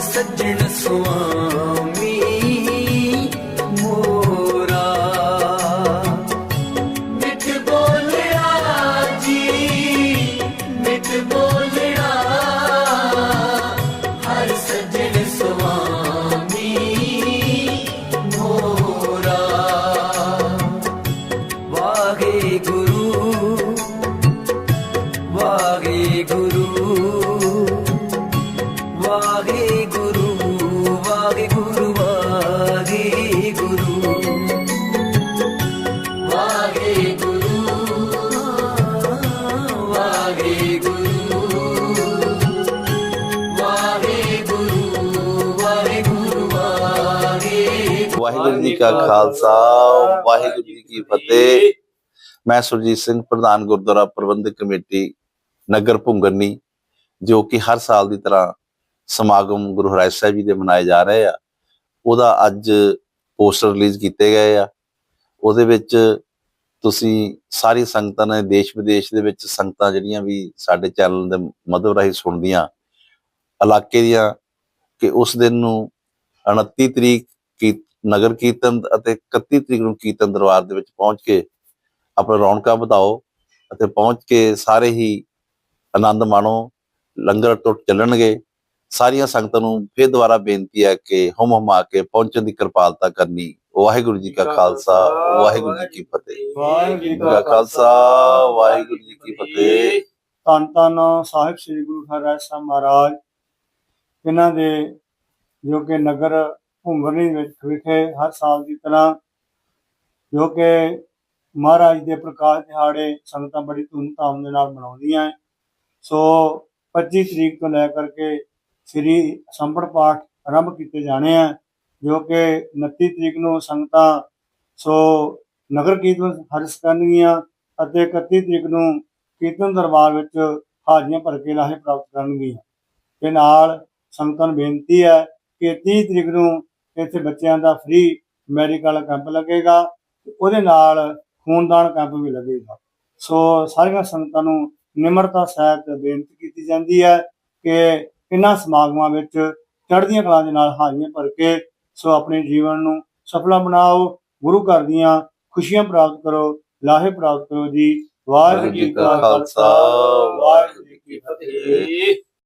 ਸੱਜਣ ਸੁਆ ਵਾਹਿਗੁਰੂ ਜੀ ਕਾ ਖਾਲਸਾ, ਵਾਹਿਗੁਰੂ ਜੀ ਕੀ ਫਤਿਹ। ਮੈਂ ਸੁਰਜੀਤ ਸਿੰਘ, ਪ੍ਰਧਾਨ ਗੁਰਦੁਆਰਾ ਪ੍ਰਬੰਧਕ ਕਮੇਟੀ, ਨਗਰ ਭੁੰਗਰਨੀ, ਜੋ ਕਿ ਹਰ ਸਾਲ ਦੀ ਤਰ੍ਹਾਂ ਸਮਾਗਮ ਗੁਰੂ ਹਰਿ ਸਾਹਿਬ ਜੀ ਦੇ ਮਨਾਏ ਜਾ ਰਹੇ ਆ। ਉਹਦਾ ਅੱਜ ਪੋਸਟਰ ਰਿਲੀਜ਼ ਕੀਤੇ ਗਏ ਆ। ਉਹਦੇ ਵਿੱਚ ਤੁਸੀਂ ਸਾਰੀ ਸੰਗਤਾਂ ਨੇ ਦੇਸ਼ ਵਿਦੇਸ਼ ਦੇ ਵਿੱਚ ਸੰਗਤਾਂ ਜਿਹੜੀਆਂ ਵੀ ਸਾਡੇ ਚੈਨਲ ਦੇ ਮਦਦ ਰਾਹੀਂ ਸੁਣਦੀਆਂ, ਇਲਾਕੇ ਦੀਆਂ, ਕਿ ਉਸ ਦਿਨ ਨੂੰ 29 ਤਰੀਕ ਨਗਰ ਕੀਰਤਨ ਅਤੇ 31 ਤਰੀਕ ਨੂੰ ਕੀਰਤਨ ਦਰਬਾਰ ਦੇ ਵਿੱਚ ਪਹੁੰਚ ਕੇ ਆਪਣਾ ਰੌਣਕਾਂ ਵਧਾਓ ਅਤੇ ਪਹੁੰਚ ਕੇ ਸਾਰੇ ਹੀ ਆਨੰਦ ਮਾਣੋ ਲੰਗਰ ਟੁੱਟ ਚੱਲਣਗੇ। ਸਾਰੀਆਂ ਸੰਗਤਾਂ ਨੂੰ ਫਿਰ ਦੁਬਾਰਾ ਬੇਨਤੀ ਹੈ ਕਿ ਹਮ ਹਮਾ ਕੇ ਪਹੁੰਚਣ ਦੀ ਕਿਰਪਾਲਤਾ ਕਰਨੀ। ਵਾਹਿਗੁਰੂ ਜੀ ਕਾ ਖਾਲਸਾ ਵਾਹਿਗੁਰੂ ਜੀ ਕੀ ਫਤਿਹ। ਵਾਹਿਗੁਰੂ ਜੀ ਕਾ ਖਾਲਸਾ ਵਾਹਿਗੁਰੂ ਜੀ ਕੀ ਫਤਿਹ। ਧੰਨ ਧੰਨ ਸਾਹਿਬ ਸ੍ਰੀ ਗੁਰੂ ਹਰਿ ਸਾਹਿਬ ਮਹਾਰਾਜ ਇਹਨਾਂ ਦੇ ਜੋ ਕਿ ਨਗਰ ਭੁੰਗਰਨੀ ਵਿੱਚ ਵਿਖੇ ਹਰ ਸਾਲ ਦੀ ਤਰ੍ਹਾਂ ਜੋ ਕਿ ਮਹਾਰਾਜ ਦੇ ਪ੍ਰਕਾਸ਼ ਦਿਹਾੜੇ ਸੰਗਤਾਂ ਬੜੀ ਧੂਮਧਾਮ ਦੇ ਨਾਲ ਮਨਾਉਂਦੀਆਂ ਹੈ। ਸੋ 25 ਤਰੀਕ ਤੋਂ ਲੈ ਕਰਕੇ ਸ੍ਰੀ ਸੰਪੜ ਪਾਠ ਆਰੰਭ ਕੀਤੇ ਜਾਣੇ ਆ, ਜੋ ਕਿ 29 ਤਰੀਕ ਨੂੰ ਸੰਗਤਾਂ ਸੋ ਨਗਰ ਕੀਰਤਨ ਹਰਸ ਕਰਨਗੀਆਂ ਅਤੇ 31 ਤਰੀਕ ਨੂੰ ਕੀਰਤਨ ਦਰਬਾਰ ਵਿੱਚ ਹਾਜ਼ਰੀਆਂ ਭਰ ਕੇ ਲਾਹੇ ਪ੍ਰਾਪਤ ਕਰਨਗੀਆਂ ਤੇ ਨਾਲ ਸੰਗਤਾਂ ਨੂੰ ਬੇਨਤੀ ਹੈ ਕਿ 30 ਤਰੀਕ ਨੂੰ ਇੱਥੇ ਬੱਚਿਆਂ ਦਾ ਫ੍ਰੀ ਮੈਡੀਕਲ ਕੈਂਪ ਲੱਗੇਗਾ ਉਹਦੇ ਨਾਲ ਖੂਨਦਾਨ ਕੈਂਪ ਵੀ ਲੱਗੇਗਾ। ਸੋ ਸਾਰੀਆਂ ਸੰਗਤਾਂ ਨੂੰ ਨਿਮਰਤਾ ਸਹਿਤ ਬੇਨਤੀ ਕੀਤੀ ਜਾਂਦੀ ਹੈ ਕਿ ਇਹਨਾਂ ਸਮਾਗਮਾਂ ਵਿੱਚ ਚੜ੍ਹਦੀਆਂ ਕਲਾਂ ਦੇ ਨਾਲ ਹਾਜ਼ਰੀਆਂ ਭਰ ਕੇ ਸੋ ਆਪਣੇ ਜੀਵਨ ਨੂੰ ਸਫਲਾ ਬਣਾਓ, ਗੁਰੂ ਘਰ ਦੀਆਂ ਖੁਸ਼ੀਆਂ ਪ੍ਰਾਪਤ ਕਰੋ, ਲਾਹੇ ਪ੍ਰਾਪਤ ਕਰੋ ਜੀ। ਵਾਹਿਗੁਰੂ ਜੀ ਕਾ ਖਾਲਸਾ, ਵਾਹਿਗੁਰੂ ਜੀ ਕੀ ਫਤਿਹ।